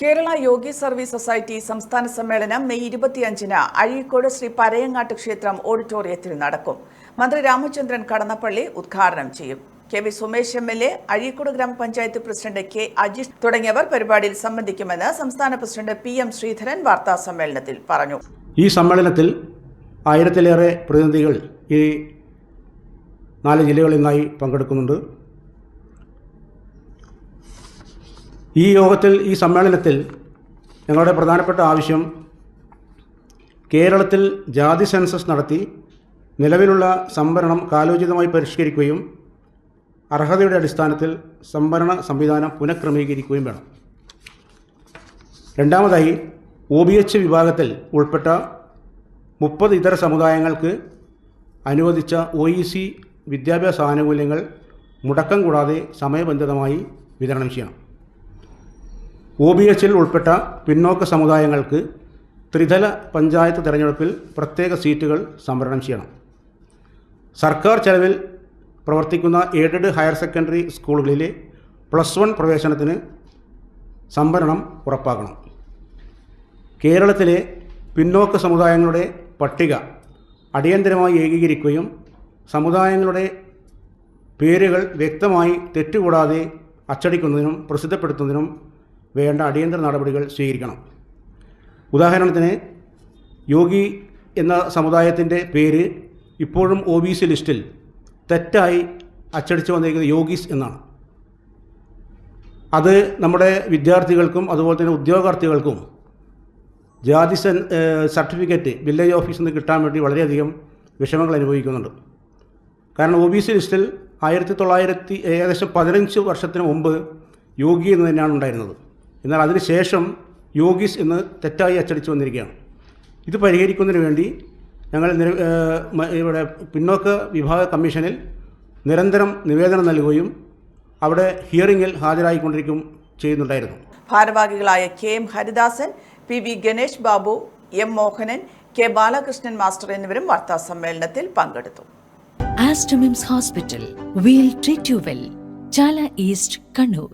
കേരള യോഗി service society സംസ്ഥാന സമ്മേളനം May ഇരുപത്തിയഞ്ചിന് അഴീക്കോട് ശ്രീ പരയങ്ങാട്ട് ക്ഷേത്രം ഓഡിറ്റോറിയത്തിൽ നടക്കും. മന്ത്രി രാമചന്ദ്രൻ കടന്നപ്പള്ളി ഉദ്ഘാടനം ചെയ്യും. K V Sumesh M L A Azhikode ഗ്രാമപഞ്ചായത്ത് പ്രസിഡന്റ് കെ അജീഷ് തുടങ്ങിയവർ പരിപാടിയിൽ സംബന്ധിക്കുമെന്ന് സംസ്ഥാന പ്രസിഡന്റ് പി എം ശ്രീധരൻ വാർത്താ സമ്മേളനത്തിൽ പറഞ്ഞു. ഈ സമ്മേളനത്തിൽ ആയിരത്തിലേറെ പ്രതിനിധികൾ ഈ നാല് ജില്ലകളിൽ നിന്നായി പങ്കെടുക്കുന്നുണ്ട്. ഈ യോഗത്തിൽ ഈ സമ്മേളനത്തിൽ ഞങ്ങളുടെ പ്രധാനപ്പെട്ട ആവശ്യം കേരളത്തിൽ ജാതി സെൻസസ് നടത്തി നിലവിലുള്ള സംവരണം കാലോചിതമായി പരിഷ്കരിക്കുകയും അർഹതയുടെ അടിസ്ഥാനത്തിൽ സംവരണ സംവിധാനം പുനഃക്രമീകരിക്കുകയും വേണം. രണ്ടാമതായി ഒ ബി എച്ച് വിഭാഗത്തിൽ ഉൾപ്പെട്ട മുപ്പത് ഇതര സമുദായങ്ങൾക്ക് അനുവദിച്ച ഒ ഇ സി വിദ്യാഭ്യാസ ആനുകൂല്യങ്ങൾ മുടക്കം കൂടാതെ സമയബന്ധിതമായി വിതരണം ചെയ്യണം. ഒ ബി എസിൽ ഉൾപ്പെട്ട പിന്നോക്ക സമുദായങ്ങൾക്ക് ത്രിതല പഞ്ചായത്ത് തിരഞ്ഞെടുപ്പിൽ പ്രത്യേക സീറ്റുകൾ സംവരണം ചെയ്യണം. സർക്കാർ ചെലവിൽ പ്രവർത്തിക്കുന്ന എയ്ഡഡ് ഹയർ സെക്കൻഡറി സ്കൂളുകളിലെ പ്ലസ് വൺ പ്രവേശനത്തിന് സംവരണം ഉറപ്പാക്കണം. കേരളത്തിലെ പിന്നോക്ക സമുദായങ്ങളുടെ പട്ടിക അടിയന്തരമായി ഏകീകരിക്കുകയും സമുദായങ്ങളുടെ പേരുകൾ വ്യക്തമായി തെറ്റുകൂടാതെ അച്ചടിക്കുന്നതിനും പ്രസിദ്ധപ്പെടുത്തുന്നതിനും വേണ്ട അടിയന്തര നടപടികൾ സ്വീകരിക്കണം. ഉദാഹരണത്തിന് യോഗി എന്ന സമുദായത്തിന്റെ പേര് ഇപ്പോഴും ഒ ബി സി ലിസ്റ്റിൽ തെറ്റായി അച്ചടിച്ചു വന്നിരിക്കുന്നത് യോഗീസ് എന്നാണ്. അത് നമ്മുടെ വിദ്യാർത്ഥികൾക്കും അതുപോലെ തന്നെ ഉദ്യോഗാർത്ഥികൾക്കും ജാതി സർട്ടിഫിക്കറ്റ് വില്ലേജ് ഓഫീസിൽ നിന്ന് കിട്ടാൻ വേണ്ടി വളരെയധികം വിഷമങ്ങൾ അനുഭവിക്കുന്നുണ്ട്. കാരണം ഒ ബി സി ലിസ്റ്റിൽ ആയിരത്തി തൊള്ളായിരത്തി ഏകദേശം പതിനഞ്ച് വർഷത്തിന് മുമ്പ് യോഗി എന്ന് തന്നെയാണ് ഉണ്ടായിരുന്നത്. എന്നാൽ അതിനുശേഷം യോഗീസ് എന്ന് തെറ്റായി അച്ചടിച്ചു വന്നിരിക്കുകയാണ്. ഇത് പരിഹരിക്കുന്നതിന് വേണ്ടി ഞങ്ങൾ ഇവിടെ പിന്നോക്ക വിഭാഗ കമ്മീഷനിൽ നിരന്തരം നിവേദനം നൽകുകയും അവിടെ ഹിയറിങ്ങിൽ ഹാജരായിക്കൊണ്ടിരിക്കും ചെയ്യുന്നുണ്ടായിരുന്നു. ഭാരവാഹികളായ K M Haridasan P V Ganesh Babu M Mohanan K Balakrishnan master എന്നിവരും വാർത്താ സമ്മേളനത്തിൽ പങ്കെടുത്തു. Aster MIMS hospital we'll treat you well Chala east Kannur.